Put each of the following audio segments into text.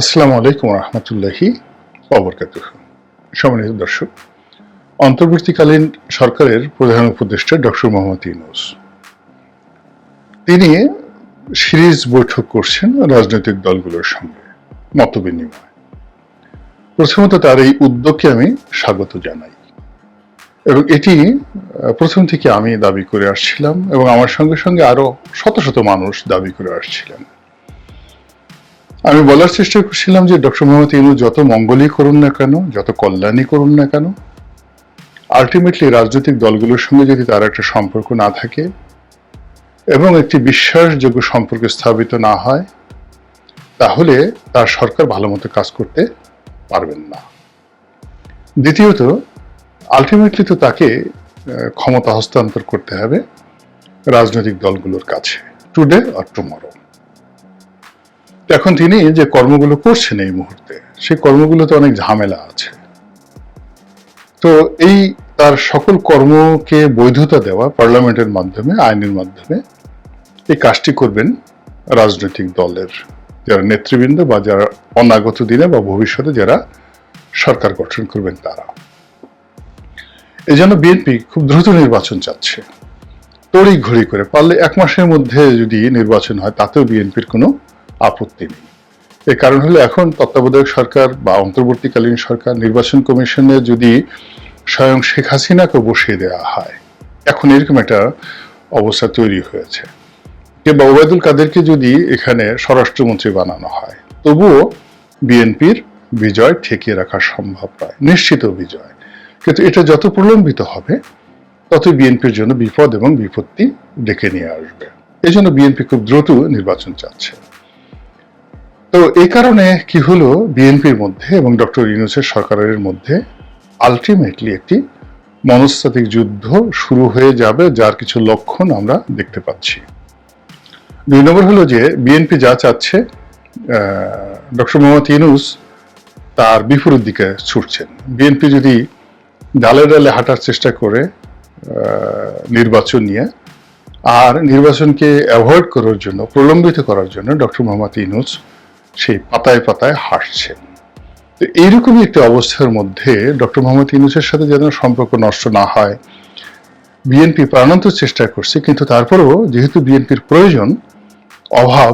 আসসালামু আলাইকুম রহমতুল্লাহি অবরকাত সম্মানিত দর্শক, অন্তর্বর্তীকালীন সরকারের প্রধান উপদেষ্টা ডক্টর মোহাম্মদ ইউনুস। তিনি সিরিজ বৈঠক করছেন রাজনৈতিক দলগুলোর সঙ্গে, মত বিনিময়। প্রথমত তার এই উদ্যোগকে আমি স্বাগত জানাই। এবং এটি প্রথম থেকে আমি দাবি করে আসছিলাম এবং আমার সঙ্গে সঙ্গে আরও শত শত মানুষ দাবি করে আসছিলেন। আমি বলার চেষ্টা করছিলাম যে ডক্টর মোহাম্মদ ইনু যত মঙ্গলই করুন না কেন, যত কল্যাণই করুন না কেন আলটিমেটলি রাজনৈতিক দলগুলোর সঙ্গে যদি তার একটা সম্পর্ক না থাকে এবং একটি বিশ্বাসযোগ্য সম্পর্ক স্থাপিত না হয়, তাহলে তার সরকার ভালো মতো কাজ করতে পারবেন না। দ্বিতীয়ত আলটিমেটলি তো তাকে ক্ষমতা হস্তান্তর করতে হবে রাজনৈতিক দলগুলোর কাছে টুডে আর টুমরো এখন তিনি যে কর্মগুলো করছেন এই মুহূর্তে, সেই কর্মগুলোতে অনেক ঝামেলা আছে। তো এই তার সকল কর্মকে বৈধতা দেওয়া পার্লামেন্টের মাধ্যমে, আইনের মাধ্যমে এই কাজটি করবেন রাজনৈতিক দলের যারা নেতৃবৃন্দ বা যারা অনাগত দিনে বা ভবিষ্যতে যারা সরকার গঠন করবেন তারা। এই জন্য বিএনপি খুব দ্রুত নির্বাচন চাচ্ছে। তড়ি ঘড়ি করে, পারলে এক মাসের মধ্যে যদি নির্বাচন হয়, তাতেও বিএনপির কোনো আপত্তি নেই। এর কারণ হলো এখন তত্ত্বাবধায়ক সরকার বা অন্তর্বর্তীকালীন সরকার, নির্বাচন কমিশনে যদি স্বয়ং শেখ হাসিনাকে বসিয়ে দেওয়া হয়, এখন এরকম একটা অবস্থা তৈরি হয়েছে। কিংবা ওবায়দুল কাদেরকে যদি এখানে স্বরাষ্ট্রমন্ত্রী বানানো হয়, তবুও বিএনপির বিজয় ঠেকিয়ে রাখা সম্ভব নয়, নিশ্চিত বিজয়। কিন্তু এটা যত প্রলম্বিত হবে তত বিএনপির জন্য বিপদ এবং বিপত্তি ডেকে নিয়ে আসবে। এই জন্য বিএনপি খুব দ্রুত নির্বাচন চাচ্ছে। তো এই কারণে কি হলো বিএনপির মধ্যে এবং ডক্টর ইউনুসের সরকারের মধ্যে আলটিমেটলি একটি মনস্তাত্ত্বিক যুদ্ধ শুরু হয়ে যাবে, যার কিছু লক্ষণ আমরা দেখতে পাচ্ছি। দুই নম্বর হলো যে বিএনপি যা চাচ্ছে ডক্টর মোহাম্মদ ইউনুস তার বিপরীত দিকে ছুটছেন। বিএনপি যদি ডালে ডালে হাঁটার চেষ্টা করে নির্বাচন নিয়ে, আর নির্বাচনকে অ্যাভয়েড করার জন্য, প্রলম্বিত করার জন্য ডক্টর মোহাম্মদ ইউনুস সেই পাতায় পাতায় হাসছে। তো এইরকমই একটি অবস্থার মধ্যে ডক্টর মোহাম্মদ ইউনুসের সাথে যেন সম্পর্ক নষ্ট না হয়, বিএনপি প্রাণান্ত চেষ্টা করছে, কিন্তু তারপরেও যেহেতু বিএনপির প্রয়োজন, অভাব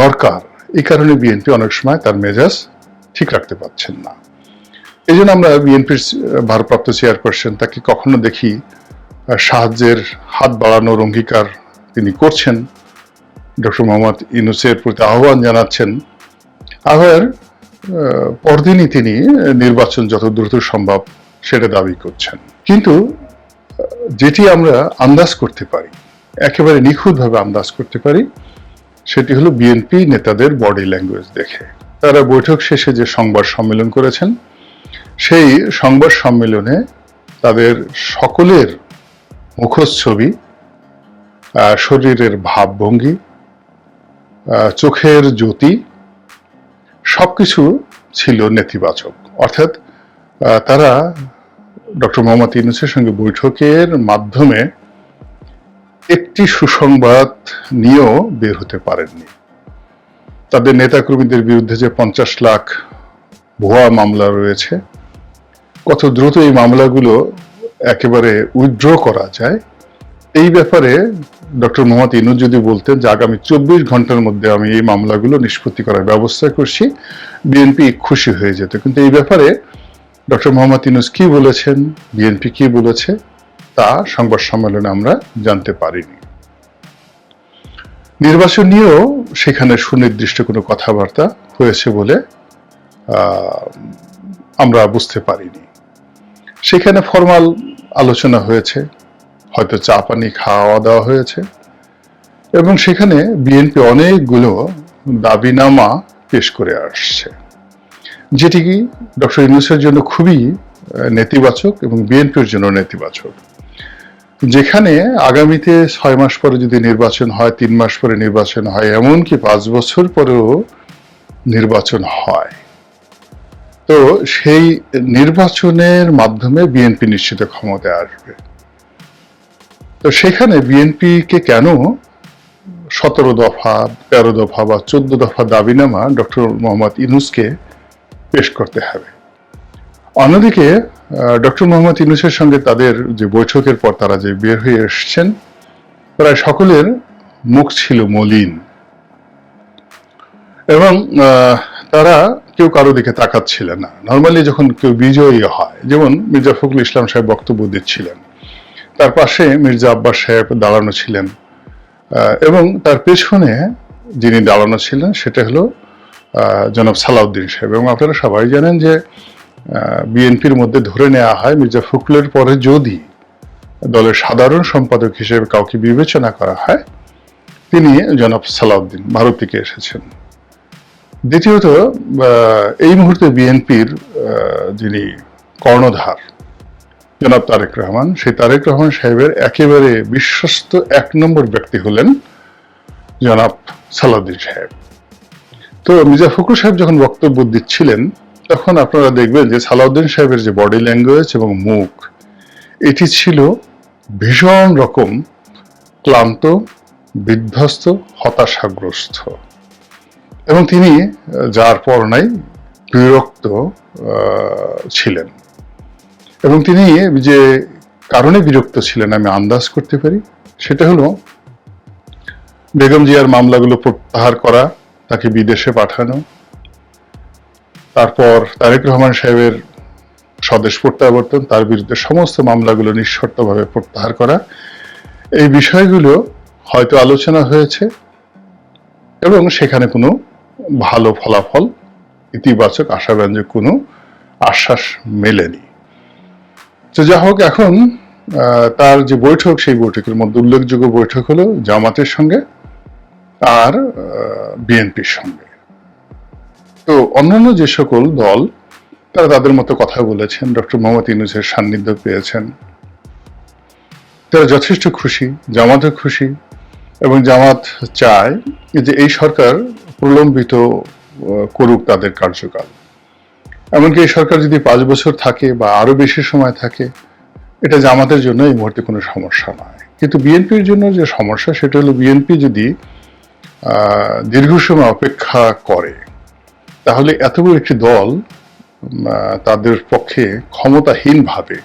দরকার এই কারণে বিএনপি অনেক সময় তার মেজাজ ঠিক রাখতে পারছেন না। এই জন্য আমরা বিএনপির ভারপ্রাপ্ত চেয়ারপারসন তাকে কখনো দেখি সাহায্যের হাত বাড়ানোর অঙ্গীকার তিনি করছেন। ডক্টর মোহাম্মদ ইউনুসের প্রতি আহ্বান জানাচ্ছেন। আবার পরদিনই তিনি নির্বাচন যত দ্রুত সম্ভব সেটা দাবি করছেন। কিন্তু যেটি আমরা আন্দাজ করতে পারি, একেবারে নিখুঁতভাবে আন্দাজ করতে পারি, সেটি হলো বিএনপি নেতাদের বডি ল্যাঙ্গুয়েজ দেখে। তারা বৈঠক শেষে যে সংবাদ সম্মেলন করেছেন, সেই সংবাদ সম্মেলনে তাদের সকলের মুখোশ ছবি শরীরের ভাবভঙ্গি চোখের জ্যোতি, সবকিছু ছিল নেতিবাচক। অর্থাৎ তারা ডক্টর মোহাম্মদ ইউনুসের সঙ্গে বৈঠকের মাধ্যমে একটি সুসংবাদ নিয়েও বের হতে পারেননি। তাদের নেতাকর্মীদের বিরুদ্ধে যে পঞ্চাশ লাখ ভুয়া মামলা রয়েছে, কত দ্রুত এই মামলাগুলো একেবারে উইথড্র করা যায়, এই ব্যাপারে ডক্টর মোহাম্মদ ইনুজ যদি বলতেন যে আগামী চব্বিশ ঘণ্টার মধ্যে আমি এই মামলাগুলো নিষ্পত্তি করার ব্যবস্থা করছি, বিএনপি খুশি হয়ে যেত। কিন্তু এই ব্যাপারে ডক্টর মোহাম্মদ ইনুজ কি বলেছেন, বিএনপি কি বলেছে, তা সংবাদ সম্মেলনে আমরা জানতে পারিনি। নির্বাচন নিয়েও সেখানে সুনির্দিষ্ট কোনো কথাবার্তা হয়েছে বলে আমরা বুঝতে পারিনি। সেখানে ফরমাল আলোচনা হয়েছে। হয়তো চা, পানি খাওয়া দাওয়া হয়েছে। এবং সেখানে বিএনপি অনেকগুলো দাবিনামা পেশ করে আসছে। যেটি কি ডক্টর ইউনুসের জন্য খুবই নেতিবাচক এবং বিএনপির জন্য নেতিবাচক। যেখানে আগামীতে ছয় মাস পরে যদি নির্বাচন হয়, তিন মাস পরে নির্বাচন হয়, এমনকি পাঁচ বছর পরেও নির্বাচন হয়। তো সেই নির্বাচনের মাধ্যমে বিএনপি নিশ্চিত ক্ষমতায় আসবে। তো সেখানে বিএনপিকে কেন সতেরো দফা, তেরো দফা বা চোদ্দ দফা দাবিনামা ডক্টর মোহাম্মদ ইনুসকে পেশ করতে হবে? অন্যদিকে ডক্টর মোহাম্মদ ইনুসের সঙ্গে তাদের যে বৈঠকের পর তারা যে বের হয়ে এসছেন, প্রায় সকলের মুখ ছিল মলিন। এবং তারা কেউ কারও দিকে তাকাচ্ছিলেন না। নর্মালি যখন কেউ বিজয়ী হয়, যেমন মির্জা ফখরুল ইসলাম সাহেব বক্তব্য দিচ্ছিলেন তার পাশে মির্জা আব্বাস সাহেব দাঁড়ানো ছিলেন। এবং তার পেছনে যিনি দাঁড়ানো ছিলেন, সেটা হলো জনাব সালাউদ্দিন সাহেব। এবং আপনারা সবাই জানেন যে বিএনপির মধ্যে ধরে নেওয়া হয় মির্জা ফখরুলের পরে যদি দলের সাধারণ সম্পাদক হিসেবে কাউকে বিবেচনা করা হয়, তিনি জনাব সালাউদ্দিন ভারত থেকে এসেছেন। দ্বিতীয়ত এই মুহূর্তে বিএনপির যিনি কর্ণধার জনাব তারেক রহমান, সেই তারেক রহমান সাহেবের একেবারে বিশ্বস্ত এক নম্বর ব্যক্তি হলেন জনাব সালাউদ্দিন সাহেব। তো মির্জা ফখরুল সাহেব যখন বক্তব্য দিচ্ছিলেন, তখন আপনারা দেখবেন যে সালাউদ্দিন সাহেবের যে বডি ল্যাঙ্গুয়েজ এবং মুখ, এটি ছিল ভীষণ রকম ক্লান্ত, বিধ্বস্ত, হতাশাগ্রস্ত। এবং তিনি, যার পর নাই, বিরক্ত ছিলেন। এবং তিনি যে কারণে বিরক্ত ছিলেন, আমি আন্দাজ করতে পারি, সেটা হলো বেগম জিয়ার মামলাগুলো প্রত্যাহার করা, তাকে বিদেশে পাঠানো, তারপর তারেক রহমান সাহেবের স্বদেশ প্রত্যাবর্তন, তার বিরুদ্ধে সমস্ত মামলাগুলো নিঃশর্তভাবে প্রত্যাহার করা, এই বিষয়গুলো হয়তো আলোচনা হয়েছে এবং সেখানে কোনো ভালো ফলাফল, ইতিবাচক আশাব্যঞ্জক কোনো আশ্বাস মেলেনি। তো যা হোক, এখন তার যে বৈঠক, সেই বৈঠকের মধ্যে উল্লেখযোগ্য বৈঠক হলো জামাতের সঙ্গে আর বিএনপির সঙ্গে। তো অন্যান্য যে সকল দল, তারা তাদের মতো কথা বলেছেন। ডক্টর মোহাম্মদ ইউনুসের সান্নিধ্য পেয়েছেন। তারা যথেষ্ট খুশি, জামাতও খুশি, এবং জামাত চায় যে এই সরকার প্রলম্বিত করুক তাদের কার্যকাল। এমনকি এই সরকার যদি পাঁচ বছর থাকে বা আরও বেশি সময় থাকে, এটা জামাতের জন্য এই মুহূর্তে কোনো সমস্যা নয়। কিন্তু বিএনপির জন্য যে সমস্যা, সেটা হলো বিএনপি যদি দীর্ঘ সময় অপেক্ষা করে, তাহলে এত বড় একটি দল তাদের পক্ষে ক্ষমতাহীনভাবে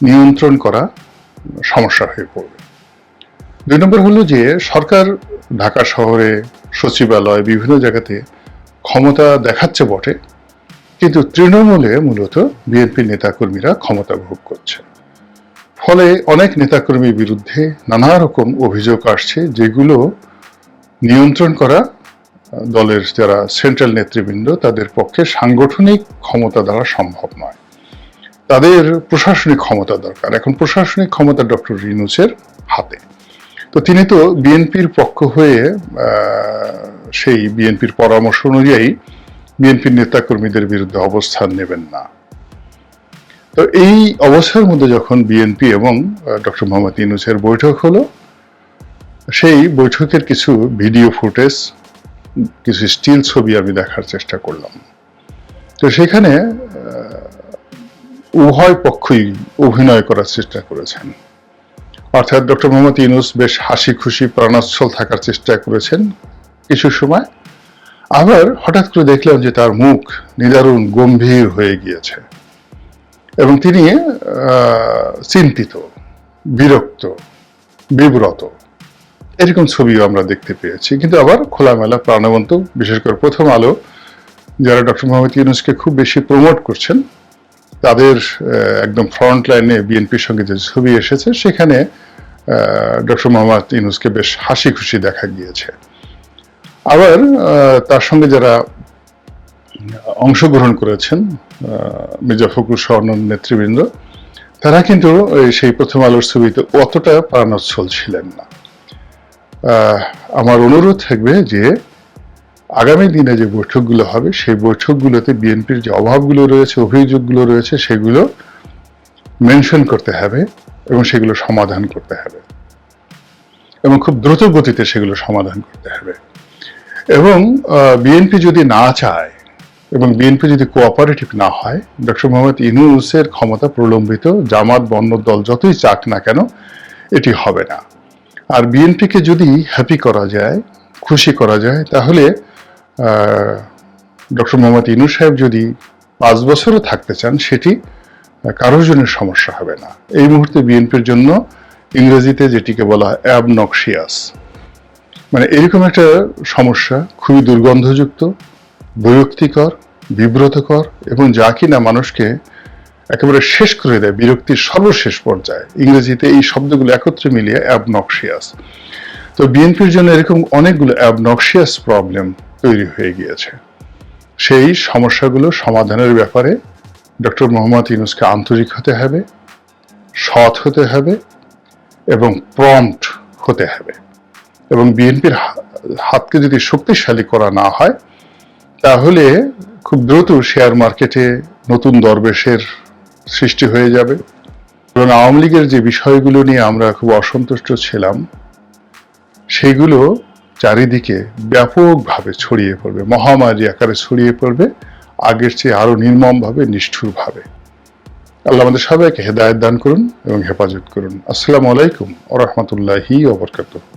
নিয়ন্ত্রণ করা সমস্যা হয়ে পড়বে। দুই নম্বর হলো যে, সরকার ঢাকা শহরে, সচিবালয়, বিভিন্ন জায়গাতে ক্ষমতা দেখাচ্ছে বটে কিন্তু তৃণমূলে মূলত বিএনপি নেতাকর্মীরা ক্ষমতা ভোগ করছে। ফলে অনেক নেতাকর্মীর বিরুদ্ধে নানা রকম অভিযোগ আসছে যেগুলো নিয়ন্ত্রণ করা, দলের যারা সেন্ট্রাল নেতৃবৃন্দ তাদের পক্ষে সাংগঠনিক ক্ষমতা দ্বারা সম্ভব নয়। তাদের প্রশাসনিক ক্ষমতা দরকার। এখন প্রশাসনিক ক্ষমতা ডক্টর রিনুসের হাতে। তো তিনি তো বিএনপির পক্ষ হয়ে সেই বিএনপির পরামর্শ অনুযায়ী বিএনপির নেতাকর্মীদের বিরুদ্ধে অবস্থান নেবেন না। তো এই অবস্থার মধ্যে যখন বিএনপি এবং ডক্টর মোহাম্মদ ইউনুসের বৈঠক হলো, সেই বৈঠকের কিছু ভিডিও ফুটেজ, কিছু স্টিল ছবি আমি দেখার চেষ্টা করলাম। তো সেখানে উভয় পক্ষই অভিনয় করার চেষ্টা করেছেন। অর্থাৎ ডক্টর মোহাম্মদ ইউনুস বেশ হাসি খুশি প্রাণোচ্ছল থাকার চেষ্টা করেছেন কিছু সময়। আবার হঠাৎ করে দেখলাম যে তার মুখ নিদারুণ গম্ভীর হয়ে গিয়েছে এবং তিনি চিন্তিত, বিরক্ত, বিব্রত। এরকম ছবিও আমরা দেখতে পেয়েছি। কিন্তু আবার খোলামেলা, প্রাণবন্ত, বিশেষ করে প্রথম আলো, যারা ডক্টর মোহাম্মদ ইউনুসকে খুব বেশি প্রমোট করছেন, তাদের একদম ফ্রন্ট লাইনে বিএনপির সঙ্গে যে ছবি এসেছে, সেখানে ডক্টর মোহাম্মদ ইউনুসকে বেশ হাসি খুশি দেখা গিয়েছে। আবার তার সঙ্গে যারা অংশগ্রহণ করেছেন মির্জা ফখরুল সহ অন্যান্য নেতৃবৃন্দ, তারা কিন্তু সেই প্রথম আলোর ছবিতে অতটা প্রাণোচ্ছল ছিলেন না। আমার অনুরোধ থাকবে যে আগামী দিনে যে বৈঠকগুলো হবে, সেই বৈঠকগুলোতে বিএনপির যে অভাবগুলো রয়েছে, অভিযোগগুলো রয়েছে, সেগুলো মেনশন করতে হবে এবং সেগুলো সমাধান করতে হবে। এবং খুব দ্রুত গতিতে সেগুলো সমাধান করতে হবে। এবং বিএনপি যদি না চায় এবং বিএনপি যদি কোঅপারেটিভ না হয় ডক্টর মোহাম্মদ ইনুসের ক্ষমতা প্রলম্বিত, জামাত বন্য দল যতই চাক না কেন, এটি হবে না। আর বিএনপিকে যদি হ্যাপি করা যায়, খুশি করা যায়, তাহলে ডক্টর মোহাম্মদ ইনু সাহেব যদি পাঁচ বছরও থাকতে চান, সেটি কারোর জন্য সমস্যা হবে না। এই মুহূর্তে বিএনপির জন্য ইংরেজিতে যেটিকে বলা হয় অ্যাবনক্সিয়াস মানে এরকম একটা সমস্যা, খুবই দুর্গন্ধযুক্ত, বিরক্তিকর, বিব্রতকর এবং যা কিনা মানুষকে একেবারে শেষ করে দেয়, বিরক্তির সর্বশেষ পর্যায়ে। ইংরেজিতে এই শব্দগুলো একত্রে মিলিয়ে অ্যাবনক্সিয়াস তো বিএনপির জন্য এরকম অনেকগুলো অ্যাবনক্সিয়াস প্রবলেম তৈরি হয়ে গিয়েছে। সেই সমস্যাগুলো সমাধানের ব্যাপারে ডক্টর মোহাম্মদ ইউনুসকে আন্তরিক হতে হবে, সৎ হতে হবে এবং প্রম্পট হতে হবে। এবং বিএনপির হাতকে যদি শক্তিশালী করা না হয়, তাহলে খুব দ্রুত শেয়ার মার্কেটে নতুন দরবেশের সৃষ্টি হয়ে যাবে। এবং আওয়ামী লীগের যে বিষয়গুলো নিয়ে আমরা খুব অসন্তুষ্ট ছিলাম, সেগুলো চারিদিকে ব্যাপকভাবে ছড়িয়ে পড়বে। মহামারী আকারে ছড়িয়ে পড়বে, আগের চেয়ে আরও নির্মমভাবে, নিষ্ঠুরভাবে। আল্লাহ আমাদের সবাইকে হেদায়ত দান করুন এবং হেফাজত করুন। আসসালামু আলাইকুম ও রহমতুল্লাহি